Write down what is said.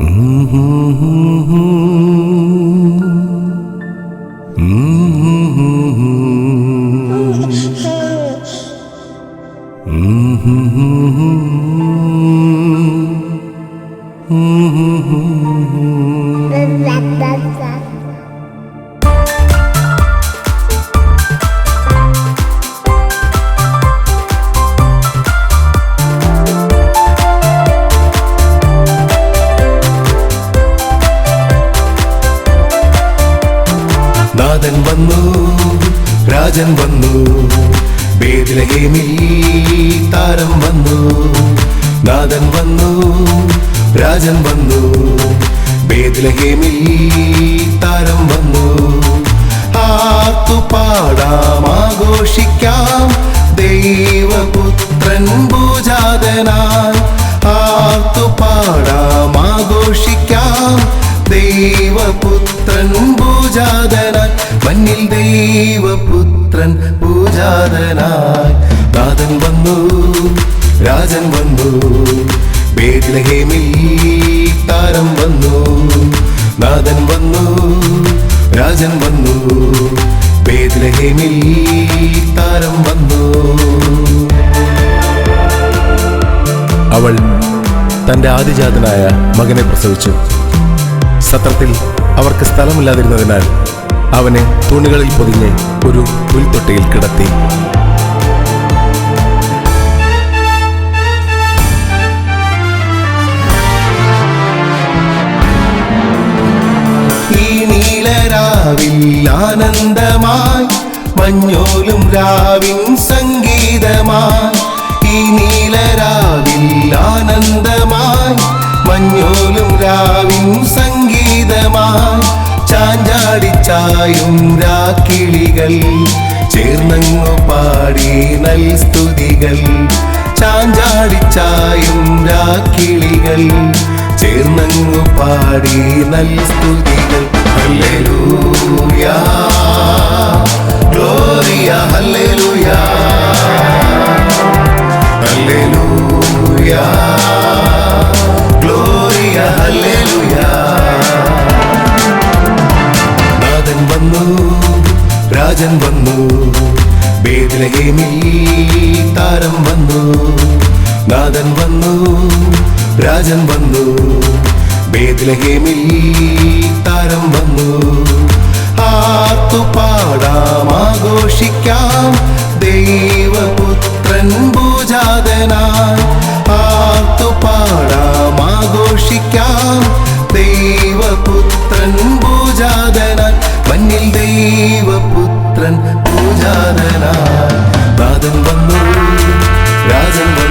Mm-hmm. നാഥൻ വന്നു രാജൻ വന്നു. ബേദിലഹേമിൽ താരം വന്നു. നാഥൻ വന്നു രാജൻ വന്നു. ബേദിലഹേമിൽ താരം വന്നു. ആർത്തു പാടാം ആഘോഷിക്കാം. ദൈവപുത്രൻ പൂജാതനായി ആർത്തു പാടാം ആഘോഷിക്കാം. ദൈവപുത്രൻ പൂജാതനായി മണ്ണിൽ ദൈവപുത്രൻ പൂജാതനായി. നാഥൻ വന്നു രാജൻ വന്നു താരം വന്നു. നാഥൻ വന്നു രാജൻ വന്നു ബേദ്ലഹേമിൽ താരം വന്നു. അവൾ തന്റെ ആദിജാതനായ മകനെ പ്രസവിച്ചു. സത്രത്തിൽ അവർക്ക് സ്ഥലമില്ലാതിരുന്നതിനാൽ അവനെ തുണികളിൽ പൊതിഞ്ഞ് ഒരു പുൽത്തൊട്ടിയിൽ കിടത്തി. ഈ നീലരാവിൽ ആനന്ദമായി മഞ്ഞോലും രാവിൻ സംഗീതമായി. ഈ നീലരാവിൽ ആനന്ദമായി മഞ്ഞോലും രാവിൻ സംഗീതമായി. ചാഞ്ചാടിച്ചായും രാക്കിളികൾ ചേർന്നങ്ങു പാടി നൽ സ്തുതികൾ. ചാഞ്ചാടിച്ചായും രാക്കിളികൾ ചേർന്നങ്ങു പാടി നൽ സ്തുതികൾ. ഹല്ലേലൂയാ. Gloria hallelujah. ഹല്ലേലൂയ. രാജൻ വന്നു. ബേദ്ലഹേമിൽ താരം വന്നു. നാഥൻ വന്നു രാജൻ വന്നു. ബേദ്ലഹേമിൽ താരം വന്നു. ആർത്തു പാടാം ആഘോഷിക്കാം. ദൈവപുത്രൻ പൂജാതനായി ആർത്തു പാടാം ആഘോഷിക്കാം. ദൈവപുത്രൻ പൂജാതനായി മഞ്ഞിൽ ദൈവ പൂജാതനാ നാഥൻ വന്നു രാജൻ വന്നു.